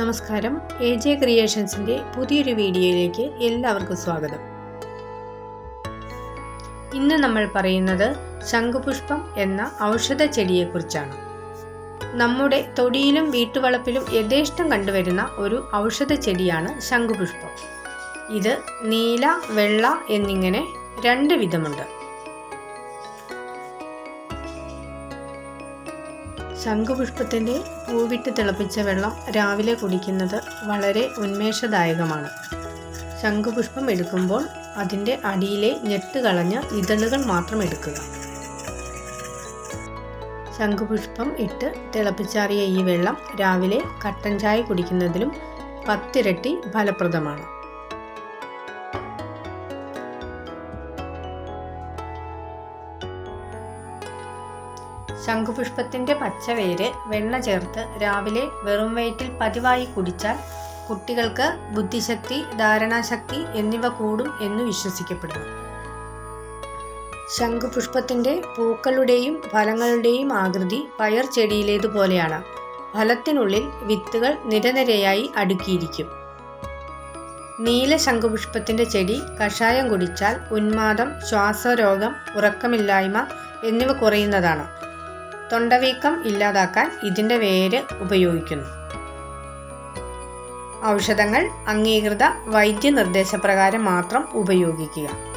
നമസ്കാരം. A J ക്രിയേഷൻസിന്റെ പുതിയൊരു വീഡിയോയിലേക്ക് എല്ലാവർക്കും സ്വാഗതം. ഇന്ന് നമ്മൾ പറയുന്നത് ശംഖുപുഷ്പം എന്ന ഔഷധ ചെടിയെക്കുറിച്ചാണ് നമ്മുടെ തൊടിയിലും വീട്ടുവളപ്പിലും യഥേഷ്ടം കണ്ടുവരുന്ന ഒരു ഔഷധ ചെടിയാണ് ശംഖുപുഷ്പം. ഇത് നീല വെള്ള എന്നിങ്ങനെ രണ്ട് വിധമുണ്ട്. ശംഖുപുഷ്പത്തിന്റെ പൂവിട്ട് തിളപ്പിച്ച വെള്ളം രാവിലെ കുടിക്കുന്നത് വളരെ ഉന്മേഷദായകമാണ്. ശംഖുപുഷ്പം എടുക്കുമ്പോൾ അതിന്റെ അടിയിലെ ഞെട്ട് കളഞ്ഞ ഇതളുകൾ മാത്രം എടുക്കുക. ശംഖുപുഷ്പം ഇട്ട് തിളപ്പിച്ചാറിയ ഈ വെള്ളം രാവിലെ കട്ടൻ ചായ കുടിക്കുന്നതിലും പത്തിരട്ടി ഫലപ്രദമാണ്. ശംഖുപുഷ്പത്തിന്റെ പച്ചവേര് വെണ്ണ ചേർത്ത് രാവിലെ വെറും വയറ്റിൽ പതിവായി കുടിച്ചാൽ കുട്ടികൾക്ക് ബുദ്ധിശക്തി ധാരണാശക്തി എന്നിവ കൂടും എന്ന് വിശ്വസിക്കപ്പെടുന്നു. ശംഖുപുഷ്പത്തിന്റെ പൂക്കളുടെയും ഫലങ്ങളുടെയും ആകൃതി പയർ ചെടിയിലേതുപോലെയാണ് ഫലത്തിനുള്ളിൽ വിത്തുകൾ നിരനിരയായി അടുക്കിയിരിക്കും. നീല ശംഖുപുഷ്പത്തിന്റെ ചെടി കഷായം കുടിച്ചാൽ ഉന്മാദം ശ്വാസരോഗം ഉറക്കമില്ലായ്മ എന്നിവ കുറയുന്നതാണ്. തൊണ്ടവീക്കം ഇല്ലാതാക്കാൻ ഇതിന്റെ വേര് ഉപയോഗിക്കുന്നു. ഔഷധങ്ങൾ അംഗീകൃത വൈദ്യനിർദ്ദേശപ്രകാരം മാത്രം ഉപയോഗിക്കുക.